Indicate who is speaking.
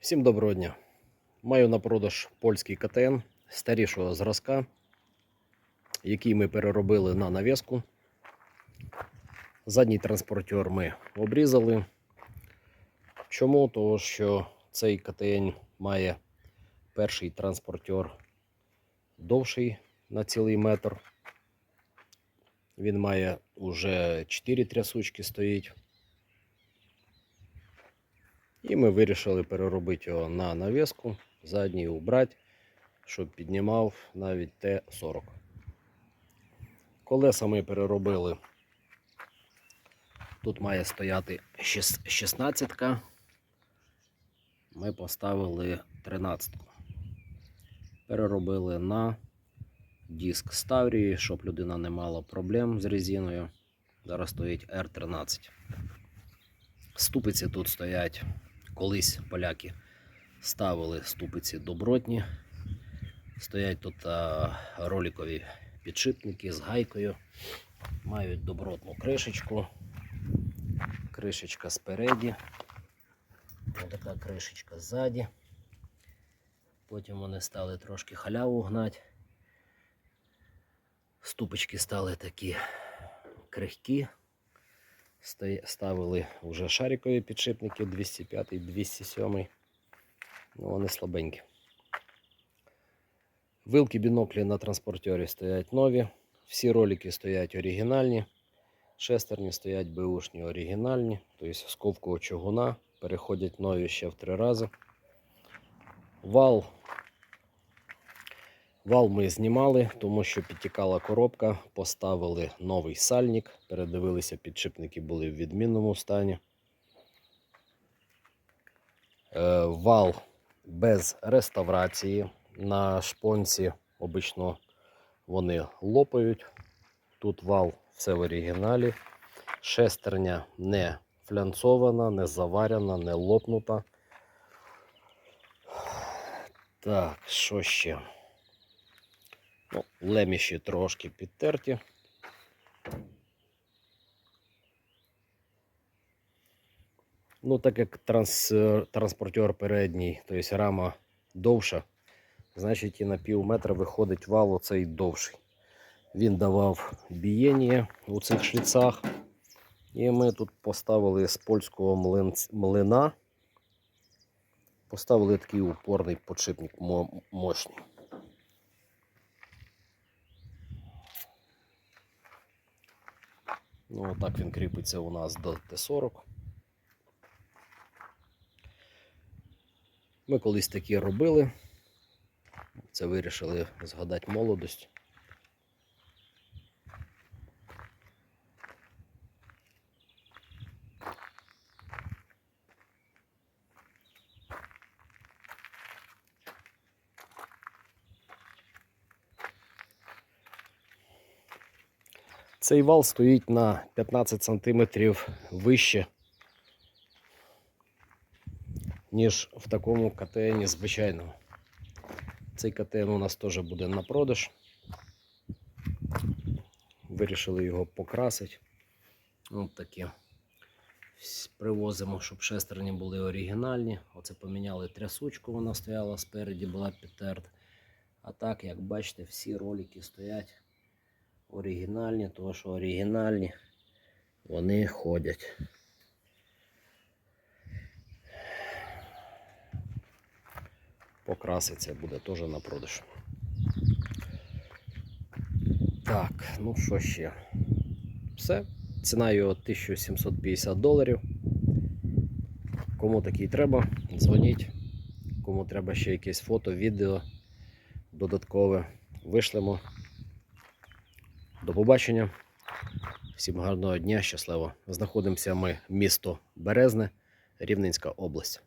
Speaker 1: Всім доброго дня. Маю на продаж польський КТН старішого зразка, який ми переробили на навіску. Задній транспортер ми обрізали. Чому? Тому що цей КТН має перший транспортер довший на цілий метр. Він має уже 4 трясучки стоїть. І ми вирішили переробити його на навіску, задній убрати, щоб піднімав навіть Т-40. Колеса ми переробили. Тут має стояти 16. Ми поставили 13-ку. Переробили на диск Ставрії, щоб людина не мала проблем з резиною. Зараз стоїть R13. Ступиці тут стоять. Колись поляки ставили ступиці добротні. Стоять тут а, роликові підшипники з гайкою. Мають добротну кришечку. Кришечка спереді. Така кришечка ззаді. Потім вони стали трошки халяву гнати. Ступочки стали такі крихкі. Ставили вже шарикові підшипники 205 207. Ну, вони слабенькі. Вилки біноклі на транспортері стоять нові. Всі ролики стоять оригінальні. Шестерні стоять беушні оригінальні. Тобто з ковкового чугуна переходять нові ще в три рази. Вал. Вал ми знімали, тому що підтікала коробка, поставили новий сальник, передивилися, підшипники були в відмінному стані. Е, Вал без реставрації. На шпонці обично вони лопають. Тут вал все в оригіналі. Шестерня не флянцована, не заварена, не лопнута. Так, що ще? Ну, леміші трошки підтерті. Ну, так як транс, транспортер передній, тобто рама довша, значить і на пів метра виходить вал оцей довший. Він давав бієння у цих шліцах. І ми тут поставили з польського млин- млина. Поставили такий упорний подшипник мощний. Ну, отак він кріпиться у нас до Т-40. Ми колись такі робили. Це вирішили згадати молодость. Цей вал стоїть на 15 см вище, ніж в такому КТН звичайному. Цей КТН у нас теж буде на продаж. Вирішили його покрасити. Ось такі. Привозимо, щоб шестерні були оригінальні. Оце поміняли трясучку, вона стояла спереді, була підтерта. А так, як бачите, всі ролики стоять оригінальні, тому що оригінальні вони ходять. Покраситься буде теж на продаж. Так, ну що ще? Все. Ціна його 1750 доларів. Кому такий треба, дзвоніть. Кому треба ще якесь фото, відео додаткове, вишлемо. До побачення. Всім гарного дня, щасливо. Знаходимося ми місто Березне, Рівненська область.